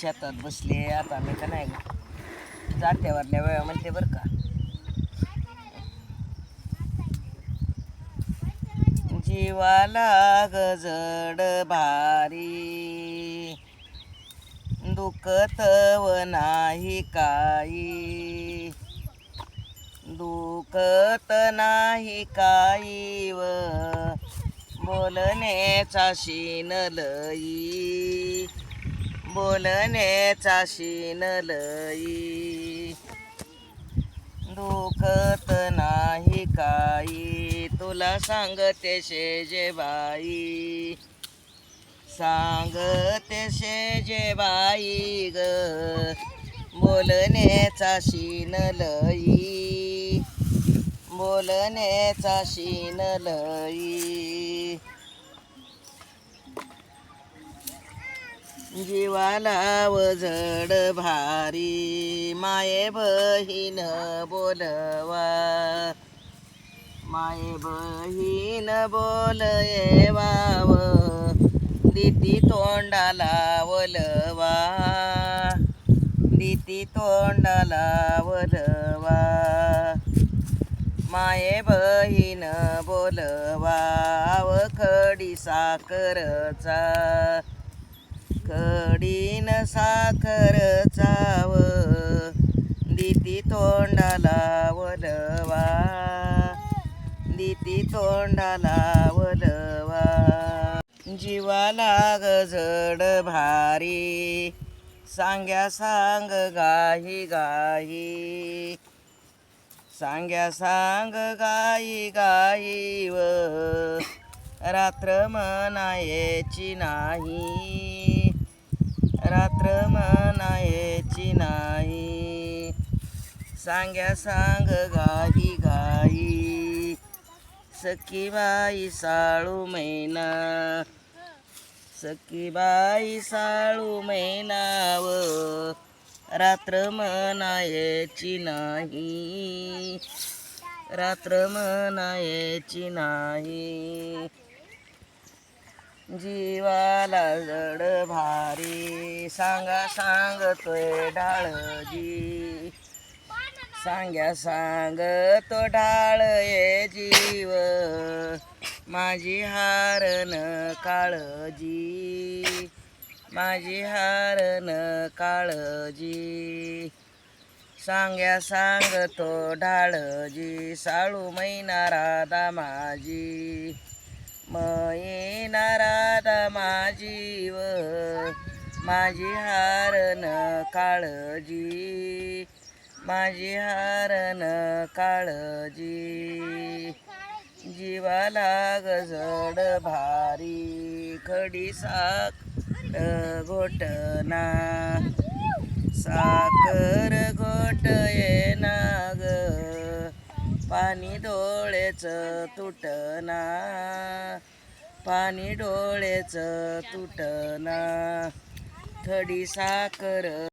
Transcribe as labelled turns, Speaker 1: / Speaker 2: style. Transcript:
Speaker 1: शेतात बसले आता मी का नाही जात्यावरल्या वेळा म्हणते बरं का. जीवाला गजड भारी. दुखत व नाही काही. दुखत नाही काही व बोलण्याचा शीन लई. बोलण्याचा शीन लई. दुखत नाही काही. तुला सांगते शेजे बाई सांगते शेजे बाई ग. बोलण्याचा शीन लई. बोलण्याचा शीन लई. जीवाला वजड भारी. माये बहीण बोलवा. माये बहीण बोल वाव दिती तोंडाला वलवा. दिती तोंडाला वलवा. माये बहीण बोलवा खडी साखरचा कडीन साखर चाव. दिती तोंडाला वलवा. दिती तोंडाला वलवा. जीवाला गजड भारी. सांग्या सांग गाही गाही सांग्या सांग गाई गाई व. रात्र मनायची नाही. रात्र म्हणायची नाही. सांग्या सांग गाई गाई सखी बाई साळू मैना सखी बाई साळू मैनाव रात्र म्हणायची नाही. रात्र म्हणायची नाही. जीवाला जड भारी. सांगा सांगतोय ढाळजी. सांग्या सांग तो ढाळ ये जीव. माझी हारण काळजी. माझी हारण काळजी. सांग्या सांगतो ढाळजी. साळू मैना राधा माझी. मैना राधा माझी व माझी हारण काळजी. माझी हारण काळजी. जीवाला गजड भारी खडी साखर घोटना साखर घोट येना ग पाणी डोळेच तुटना. पाणी डोळेच तुटना थडी साखर